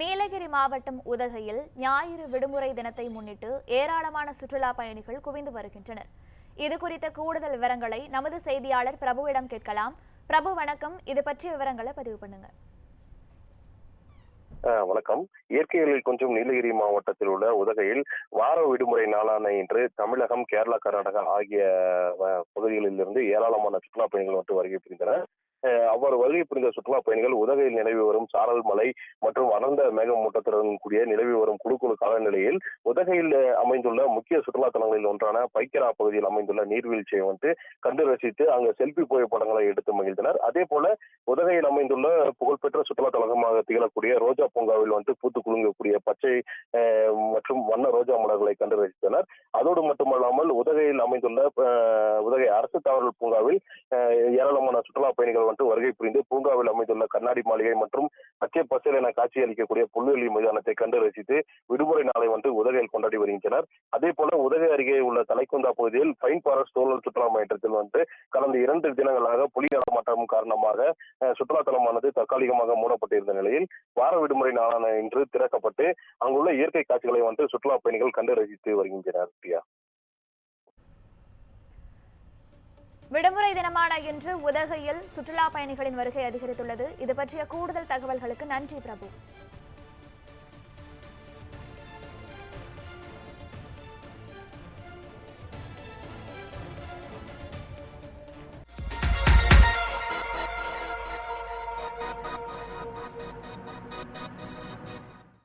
நீலகிரி மாவட்டம் உதகையில் ஞாயிறு விடுமுறை தினத்தை முன்னிட்டு ஏராளமான சுற்றுலா பயணிகள் குவிந்து வருகின்றனர். இது குறித்த கூடுதல் விவரங்களை நமது செய்தியாளர் பிரபுவிடம் கேட்கலாம். பிரபு வணக்கம். இது பற்றிய விவரங்களை பதிவு பண்ணுங்க. ஆஹ் வணக்கம். இயற்கைகளில் கொஞ்சம் நீலகிரி மாவட்டத்தில் உள்ள உதகையில் வார விடுமுறை நாளான இன்று தமிழகம் கேரளா கர்நாடகா ஆகிய பகுதிகளில் இருந்து ஏராளமான சுற்றுலா பயணிகள் வந்து வருகை புரிந்தனர். அவ்வாறு வருகை புரிந்த சுற்றுலா பயணிகள் உதகையில் நிலவி வரும் சாரல் மலை மற்றும் அடர்ந்த மேகமூட்டத்துடன் கூடிய நிலவி வரும் குழு குழு காலநிலையில் உதகையில் அமைந்துள்ள முக்கிய சுற்றுலா தலங்களில் ஒன்றான பைக்கரா பகுதியில் அமைந்துள்ள நீர்வீழ்ச்சியை வந்து கண்டு ரசித்து அங்கு செல்பி புகைப்படங்களை எடுத்து மகிழ்ந்தனர். அதே போல உதகையில் அமைந்துள்ள புகழ்பெற்ற சுற்றுலா தலகமாக திகழக்கூடிய ரோஜா பூங்காவில் வந்து பூத்து குலுங்கக்கூடிய பச்சை மற்றும் வண்ண ரோஜா மலர்களை கண்டு ரசித்தனர். அதோடு மட்டுமல்லாமல் உதகையில் அமைந்துள்ள உதகை அரசு தாவரல் பூங்காவில் ஏராளமான சுற்றுலா பயணிகள் வந்து வருகை புரிந்து பூங்காவில் அமைந்துள்ள கண்ணாடி மாளிகை மற்றும் பச்சை பசேல் என காட்சியளிக்கக்கூடிய புல்வெளி மைதானத்தை கண்டு ரசித்து விடுமுறை நாளை வந்து உதகையில் கொண்டாடி வருகின்றனர். அதே போல உதகை அருகே உள்ள தலைக்குந்தா பகுதியில் பைன் பாரஸ்ட் சூழல் சுற்றுலா மையத்தில் வந்து கடந்த இரண்டு தினங்களாக புலி நடமாட்டம் காரணமாக சுற்றுலா தலமானது தற்காலிகமாக மூடப்பட்டிருந்த நிலையில் வார விடுமுறை நாளான இன்று திறக்கப்பட்டு அங்குள்ள இயற்கை காட்சிகளை வந்து சுற்றுலா பயணிகள் கண்டு ரசித்து வருகின்றனர் பிரியா. விடுமுறை தினமான இன்று உதகையில் சுற்றுலா பயணிகளின் வருகை அதிகரித்துள்ளது. இது பற்றிய கூடுதல் தகவல்களுக்கு நன்றி பிரபு.